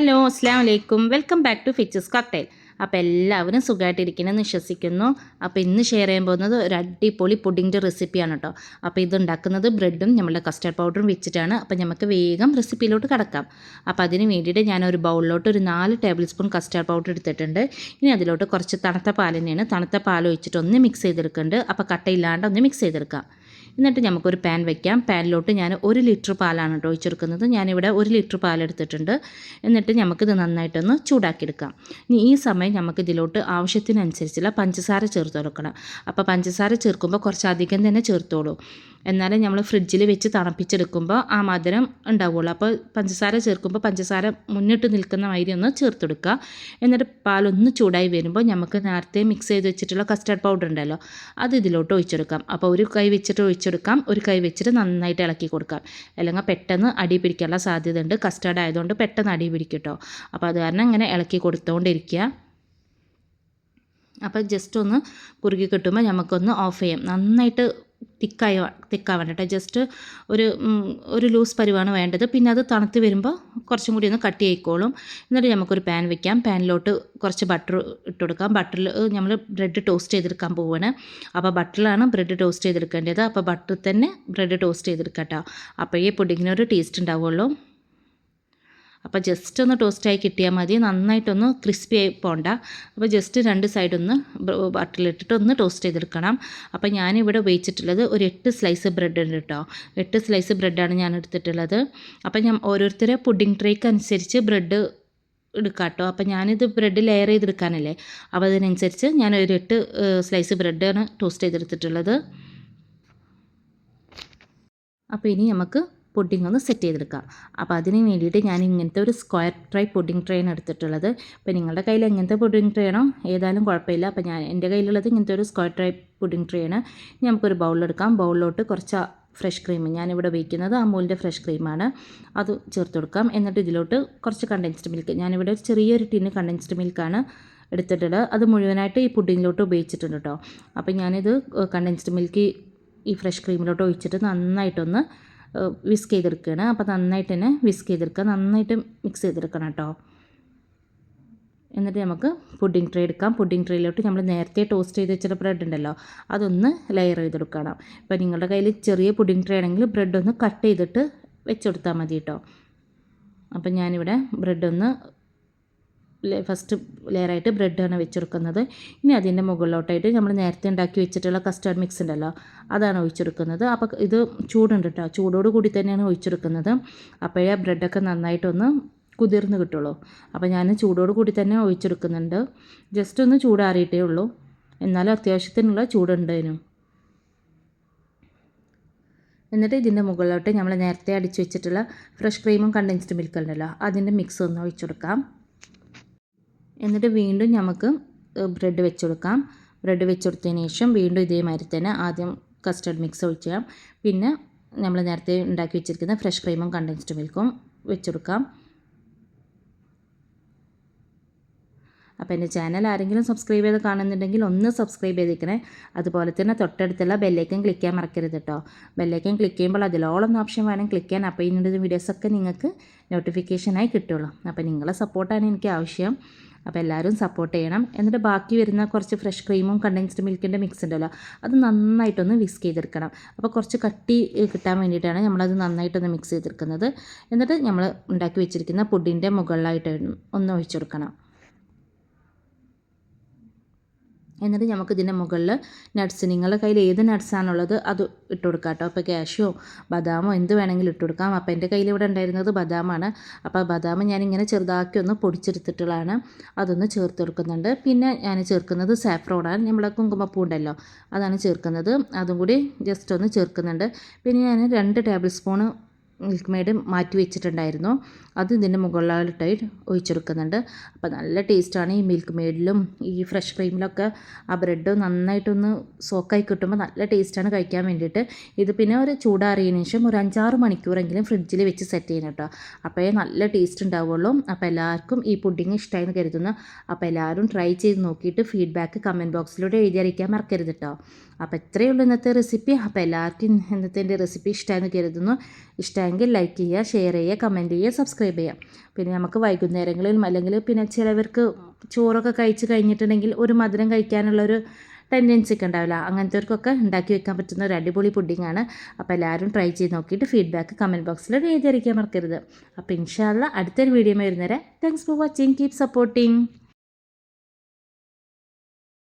Hello അസ്സാം വലൈക്കും welcome back to ഫിച്ചസ് കോക്ടൈൽ അപ്പോൾ എല്ലാവരും സുഖമായിട്ടിരിക്കണമെന്ന് വിശ്വസിക്കുന്നു. അപ്പോൾ ഇന്ന് ഷെയർ ചെയ്യാൻ പോകുന്നത് ഒരു അടിപൊളി പുഡിങ്ങിന്റെ റെസിപ്പിയാണ് കേട്ടോ അപ്പോൾ ഇത് ഉണ്ടാക്കുന്നത് ബ്രെഡും നമ്മളുടെ കസ്റ്റർഡ് പൗഡറും വെച്ചിട്ടാണ്. അപ്പോൾ നമുക്ക് വേഗം റെസിപ്പിയിലോട്ട് കിടക്കാം. അപ്പോൾ അതിന് വേണ്ടിയിട്ട് ഞാൻ ഒരു ബൗളിലോട്ട് ഒരു നാല് ടേബിൾ സ്പൂൺ കസ്റ്റർഡ് പൗഡർ എടുത്തിട്ടുണ്ട്. ഇനി അതിലോട്ട് കുറച്ച് തണുത്ത പാലിനെയാണ് തണുത്ത പാൽ ഒഴിച്ചിട്ട് ഒന്ന് മിക്സ് ചെയ്തെടുക്കുന്നുണ്ട് അപ്പോൾ കട്ടയില്ലാണ്ട് ഒന്ന് മിക്സ് ചെയ്തെടുക്കാം. എന്നിട്ട് നമുക്കൊരു പാൻ വെക്കാം. പാനിലോട്ട് ഞാൻ ഒരു ലിറ്റർ പാലാണ് കേട്ടോ ഒഴിച്ചെടുക്കുന്നത്. ഞാനിവിടെ ഒരു ലിറ്റർ പാലെടുത്തിട്ടുണ്ട് എന്നിട്ട് നമുക്കിത് നന്നായിട്ടൊന്ന് ചൂടാക്കിയെടുക്കാം. ഇനി ഈ സമയം നമുക്ക് ഇതിലോട്ട് ആവശ്യത്തിനനുസരിച്ചുള്ള പഞ്ചസാര ചേർത്ത് കൊടുക്കണം. അപ്പോൾ പഞ്ചസാര ചേർക്കുമ്പോൾ കുറച്ചധികം തന്നെ ചേർത്തോളൂ. എന്നാലും നമ്മൾ ഫ്രിഡ്ജിൽ വെച്ച് തണുപ്പിച്ചെടുക്കുമ്പോൾ ആ മധുരം ഉണ്ടാവുള്ളൂ. അപ്പോൾ പഞ്ചസാര ചേർക്കുമ്പോൾ പഞ്ചസാര മുന്നിട്ട് നിൽക്കുന്ന മാതിരി ഒന്ന് ചേർത്തെടുക്കുക. എന്നിട്ട് പാലൊന്ന് ചൂടായി വരുമ്പോൾ നമുക്ക് നേരത്തെ മിക്സ് ചെയ്ത് വെച്ചിട്ടുള്ള കസ്റ്റർഡ് പൗഡർ ഉണ്ടല്ലോ അത് ഇതിലോട്ട് ഒഴിച്ചെടുക്കാം. അപ്പോൾ ഒരു കൈ വെച്ചിട്ട് ഒഴിച്ചെടുക്കാം ഒരു കൈ വെച്ചിട്ട് നന്നായിട്ട് ഇളക്കി കൊടുക്കാം. അല്ലെങ്കിൽ പെട്ടെന്ന് അടി പിടിക്കാനുള്ള സാധ്യത ഉണ്ട് കസ്റ്റർഡ് ആയതുകൊണ്ട് പെട്ടെന്ന് അടി പിടിക്കും കേട്ടോ. അപ്പോൾ അത് കാരണം ഇങ്ങനെ ഇളക്കി കൊടുത്തുകൊണ്ടിരിക്കുക അപ്പോൾ ജസ്റ്റ് ഒന്ന് കുറുകി കിട്ടുമ്പോൾ നമുക്കൊന്ന് ഓഫ് ചെയ്യാം. നന്നായിട്ട് തിക്കായി തിക്കാവണം കേട്ടോ. ജസ്റ്റ് ഒരു ഒരു ലൂസ് പരിവാണ് വേണ്ടത്. പിന്നെ അത് തണുത്ത് വരുമ്പോൾ കുറച്ചും കൂടി ഒന്ന് കട്ട് ആയിക്കോളും എന്നിട്ട് നമുക്കൊരു പാൻ വെക്കാം. പാനിലോട്ട് കുറച്ച് ബട്ടർ ഇട്ട് കൊടുക്കാം. ബട്ടറിൽ നമ്മൾ ബ്രെഡ് ടോസ്റ്റ് ചെയ്തെടുക്കാൻ പോവുകയാണ് അപ്പോൾ ബട്ടറിലാണ് ബ്രെഡ് ടോസ്റ്റ് ചെയ്തെടുക്കേണ്ടത്. അപ്പോൾ ബട്ടറിൽ തന്നെ ബ്രെഡ് ടോസ്റ്റ് ചെയ്തെടുക്കാം കേട്ടോ. അപ്പോഴേ പുഡിങ്ങിനൊരു ടേസ്റ്റ് ഉണ്ടാവുള്ളൂ. അപ്പോൾ ജസ്റ്റ് ഒന്ന് ടോസ്റ്റായി കിട്ടിയാൽ മതി. നന്നായിട്ടൊന്ന് ക്രിസ്പി ആയി പോണ്ട. അപ്പോൾ ജസ്റ്റ് രണ്ട് സൈഡൊന്ന് ബട്ടറിലിട്ടിട്ട് ഒന്ന് ടോസ്റ്റ് ചെയ്തെടുക്കണം. അപ്പോൾ ഞാനിവിടെ ഉപയോഗിച്ചിട്ടുള്ളത് ഒരു എട്ട് സ്ലൈസ് ബ്രെഡ് ഉണ്ട് കേട്ടോ എട്ട് സ്ലൈസ് ബ്രെഡാണ് ഞാൻ എടുത്തിട്ടുള്ളത്. അപ്പോൾ ഞാൻ ഓരോരുത്തരെ പുഡിംഗ് ട്രേക്ക് അനുസരിച്ച് ബ്രെഡ് എടുക്കാം കേട്ടോ അപ്പോൾ ഞാനിത് ബ്രെഡ് ലെയർ ചെയ്തെടുക്കാനല്ലേ. അപ്പോൾ അതിനനുസരിച്ച് ഞാൻ ഒരു എട്ട് സ്ലൈസ് ബ്രെഡാണ് ടോസ്റ്റ് ചെയ്തെടുത്തിട്ടുള്ളത്. അപ്പോൾ ഇനി നമുക്ക് പുഡിംഗ് ഒന്ന് സെറ്റ് ചെയ്തെടുക്കാം. അപ്പോൾ അതിന് വേണ്ടിയിട്ട് ഞാൻ ഇങ്ങനത്തെ ഒരു സ്ക്വയർ ട്രൈ പുഡിംഗ് ട്രെയിൻ എടുത്തിട്ടുള്ളത്. അപ്പോൾ നിങ്ങളുടെ കയ്യിൽ എങ്ങനത്തെ പുഡിംഗ് ട്രേ ആണോ? ഏതായാലും കുഴപ്പമില്ല. അപ്പോൾ ഞാൻ എന്റെ കയ്യിലുള്ളത് ഇങ്ങനത്തെ ഒരു സ്ക്വയർ ട്രൈ പുഡിംഗ് ട്രേ ആണ്. നമുക്കൊരു ബൗളിലെടുക്കാം ബൗളിലോട്ട് കുറച്ച് ഫ്രഷ് ക്രീം ഞാനിവിടെ ഉപയോഗിക്കുന്നത് അമൂലിന്റെ ഫ്രഷ് ക്രീമാണ് അത് ചേർത്ത് കൊടുക്കാം. എന്നിട്ട് ഇതിലോട്ട് കുറച്ച് കണ്ടൻസ്ഡ് മിൽക്ക് ഞാനിവിടെ ഒരു ചെറിയൊരു ടിന്ന് കണ്ടൻസ്ഡ് മിൽക്കാണ് എടുത്തിട്ടുള്ളത്. അത് മുഴുവനായിട്ട് ഈ പുഡിങ്ങിലോട്ട് ഉപയോഗിച്ചിട്ടുണ്ട് കേട്ടോ അപ്പോൾ ഞാനിത് കണ്ടൻസ്ഡ് മിൽക്ക് ഈ ഫ്രഷ് ക്രീമിലോട്ട് ഒഴിച്ചിട്ട് നന്നായിട്ടൊന്ന് വിസ്ക് ചെയ്തെടുക്കുകയാണ് അപ്പോൾ നന്നായിട്ട് തന്നെ വിസ്ക് ചെയ്തെടുക്കുക. നന്നായിട്ട് മിക്സ് ചെയ്തെടുക്കണം കേട്ടോ. എന്നിട്ട് നമുക്ക് പുഡിംഗ് ട്രേ എടുക്കാം. പുഡിംഗ് ട്രേയിലോട്ട് നമ്മൾ നേരത്തെ ടോസ്റ്റ് ചെയ്ത് വെച്ചിട്ട് ബ്രെഡ് ഉണ്ടല്ലോ അതൊന്ന് ലെയർ ചെയ്തെടുക്കണം. ഇപ്പോൾ നിങ്ങളുടെ കയ്യിൽ ചെറിയ പുഡിംഗ് ട്രേ ആണെങ്കിൽ ബ്രെഡ് ഒന്ന് കട്ട് ചെയ്തിട്ട് വെച്ചെടുത്താൽ മതി കേട്ടോ. അപ്പം ഞാനിവിടെ ബ്രെഡ് ഒന്ന് ഫസ്റ്റ് ലെയറായിട്ട് ബ്രെഡാണ് വെച്ചെടുക്കുന്നത്. ഇനി അതിന്റെ മുകളിലോട്ടായിട്ട് നമ്മൾ നേരത്തെ ഉണ്ടാക്കി വെച്ചിട്ടുള്ള കസ്റ്റാർഡ് മിക്സ് ഉണ്ടല്ലോ അതാണ് ഒഴിച്ചെടുക്കുന്നത്. അപ്പോൾ ഇത് ചൂടുണ്ട് കേട്ടോ ചൂടോട് കൂടി തന്നെയാണ് ഒഴിച്ചെടുക്കുന്നത്. അപ്പോഴേ ബ്രെഡൊക്കെ നന്നായിട്ടൊന്ന് കുതിർന്ന് കിട്ടുള്ളൂ. അപ്പോൾ ഞാൻ ചൂടോട് കൂടി തന്നെ ഒഴിച്ചെടുക്കുന്നുണ്ട്. ജസ്റ്റ് ഒന്ന് ചൂടാറിയിട്ടേ ഉള്ളൂ. എന്നാലും അത്യാവശ്യത്തിനുള്ള ചൂടുണ്ടതിനും എന്നിട്ട് ഇതിന്റെ മുകളിലോട്ട് നമ്മൾ നേരത്തെ അടിച്ചു വെച്ചിട്ടുള്ള ഫ്രഷ് ക്രീമും കണ്ടൻസ്ഡ് മിൽക്ക് ഉണ്ടല്ലോ അതിന്റെ മിക്സ് ഒന്ന് ഒഴിച്ചെടുക്കാം. എന്നിട്ട് വീണ്ടും നമുക്ക് ബ്രെഡ് വെച്ച് കൊടുക്കാം ബ്രെഡ് വെച്ച് കൊടുത്തതിന് ശേഷം വീണ്ടും ഇതേമാതിരി തന്നെ ആദ്യം കസ്റ്റർഡ് മിക്സ് ഒഴിച്ച് പിന്നെ നമ്മൾ നേരത്തെ ഉണ്ടാക്കി വെച്ചിരിക്കുന്ന ഫ്രഷ് ക്രീമും കണ്ടൻസ്ഡ് മിൽക്കും വെച്ചെടുക്കാം. അപ്പോൾ എന്റെ ചാനൽ ആരെങ്കിലും സബ്സ്ക്രൈബ് ചെയ്ത് കാണുന്നുണ്ടെങ്കിൽ ഒന്ന് സബ്സ്ക്രൈബ് ചെയ്തിരിക്കണേ. അതുപോലെ തന്നെ തൊട്ടടുത്തുള്ള ബെല്ലേക്കൻ ക്ലിക്ക് ചെയ്യാൻ മറക്കരുത് കേട്ടോ. ബെല്ലേക്കൻ ക്ലിക്ക് ചെയ്യുമ്പോൾ അതിലോളം ഓപ്ഷൻ വേണം ക്ലിക്ക് ചെയ്യാൻ. അപ്പോൾ ഇതിന്റെ വീഡിയോസൊക്കെ നിങ്ങൾക്ക് നോട്ടിഫിക്കേഷനായി കിട്ടുള്ളൂ. അപ്പോൾ നിങ്ങളെ സപ്പോർട്ടാണ് എനിക്ക് ആവശ്യം. അപ്പോൾ എല്ലാവരും സപ്പോർട്ട് ചെയ്യണം. എന്നിട്ട് ബാക്കി വരുന്ന കുറച്ച് ഫ്രഷ് ക്രീമും കണ്ടൻസ്ഡ് മിൽക്കിന്റെ മിക്സ് ഉണ്ടല്ലോ അത് നന്നായിട്ടൊന്ന് വിസ്ക് ചെയ്തെടുക്കണം. അപ്പോൾ കുറച്ച് കട്ടി കിട്ടാൻ വേണ്ടിയിട്ടാണ് നമ്മളത് നന്നായിട്ടൊന്ന് മിക്സ് ചെയ്തെടുക്കുന്നത്. എന്നിട്ട് നമ്മൾ ഉണ്ടാക്കി വെച്ചിരിക്കുന്ന പുഡിന്റെ മുകളിലായിട്ട് ഒന്ന് ഒഴിച്ചെടുക്കണം എന്നിട്ട് നമുക്ക് ഇതിന്റെ മുകളിൽ നട്ട്സ് നിങ്ങളുടെ കയ്യിൽ ഏത് നട്ട്സാണുള്ളത് അത് ഇട്ട് കൊടുക്കാം കേട്ടോ. അപ്പോൾ ക്യാഷോ ബദാമോ എന്ത് വേണമെങ്കിലും ഇട്ട് കൊടുക്കാം. അപ്പോൾ എന്റെ കയ്യിൽ ഇവിടെ ഉണ്ടായിരുന്നത് ബദാമാണ്. അപ്പോൾ ബദാം ഞാനിങ്ങനെ ചെറുതാക്കി ഒന്ന് പൊടിച്ചെടുത്തിട്ടുള്ളതാണ്. അതൊന്ന് ചേർത്ത് കൊടുക്കുന്നുണ്ട്. പിന്നെ ഞാൻ ചേർക്കുന്നത് സാഫ്രോണാണ് നമ്മളെ കുങ്കുമപ്പൂ ഉണ്ടല്ലോ അതാണ് ചേർക്കുന്നത്. അതും കൂടി ജസ്റ്റ് ഒന്ന് ചേർക്കുന്നുണ്ട്. പിന്നെ ഞാൻ രണ്ട് ടേബിൾ സ്പൂണ് മിൽക്ക് മെയ്ഡ് മാറ്റി വെച്ചിട്ടുണ്ടായിരുന്നു. അത് ഇതിന്റെ മുകളിലായിട്ടായി ഒഴിച്ചെടുക്കുന്നുണ്ട്. അപ്പോൾ നല്ല ടേസ്റ്റാണ് ഈ മിൽക്ക് മെയ്ഡിലും ഈ ഫ്രഷ് ക്രീമിലൊക്കെ ആ ബ്രെഡ് നന്നായിട്ടൊന്ന് സോക്കായി കിട്ടുമ്പോൾ നല്ല ടേസ്റ്റാണ് കഴിക്കാൻ വേണ്ടിയിട്ട്. ഇത് പിന്നെ ഒരു ചൂടാറിയതിന് ശേഷം ഒരു അഞ്ചാറ് മണിക്കൂറെങ്കിലും ഫ്രിഡ്ജിൽ വെച്ച് സെറ്റ് ചെയ്യണം കേട്ടോ. അപ്പോഴേ നല്ല ടേസ്റ്റ് ഉണ്ടാവുള്ളൂ. അപ്പോൾ എല്ലാവർക്കും ഈ പുഡിങ് ഇഷ്ടമായെന്ന് കരുതുന്നു. അപ്പോൾ എല്ലാവരും ട്രൈ ചെയ്ത് നോക്കിയിട്ട് ഫീഡ്ബാക്ക് കമന്റ് ബോക്സിലൂടെ എഴുതി അറിയിക്കാൻ മറക്കരുത് കേട്ടോ. അപ്പോൾ ഇത്രയേ ഉള്ളൂ ഇന്നത്തെ റെസിപ്പി അപ്പോൾ എല്ലാവർക്കും ഇന്നത്തെ എന്റെ റെസിപ്പി ഇഷ്ടമായെന്ന് കരുതുന്നു. ഇഷ്ടമെങ്കിൽ ലൈക്ക് ചെയ്യുക ഷെയർ ചെയ്യുക കമന്റ് ചെയ്യുക സബ്സ്ക്രൈബ് ചെയ്യുക. പിന്നെ നമുക്ക് വൈകുന്നേരങ്ങളിൽ അല്ലെങ്കിൽ പിന്നെ ചിലവർക്ക് ചോറൊക്കെ കഴിച്ച് കഴിഞ്ഞിട്ടുണ്ടെങ്കിൽ ഒരു മധുരം കഴിക്കാനുള്ളൊരു ടെൻഡൻസി ഒക്കെ ഉണ്ടാവില്ല. അങ്ങനത്തെവർക്കൊക്കെ ഉണ്ടാക്കി വെക്കാൻ പറ്റുന്ന ഒരു അടിപൊളി പുഡിംഗ് ആണ്. അപ്പോൾ എല്ലാവരും ട്രൈ ചെയ്ത് നോക്കിയിട്ട് ഫീഡ്ബാക്ക് കമന്റ് ബോക്സിൽ എഴുതിയിരിക്കാൻ മറക്കരുത്. അപ്പോൾ ഇൻഷാല്ല അടുത്തൊരു video വരുന്നേരെ thanks for watching keep supporting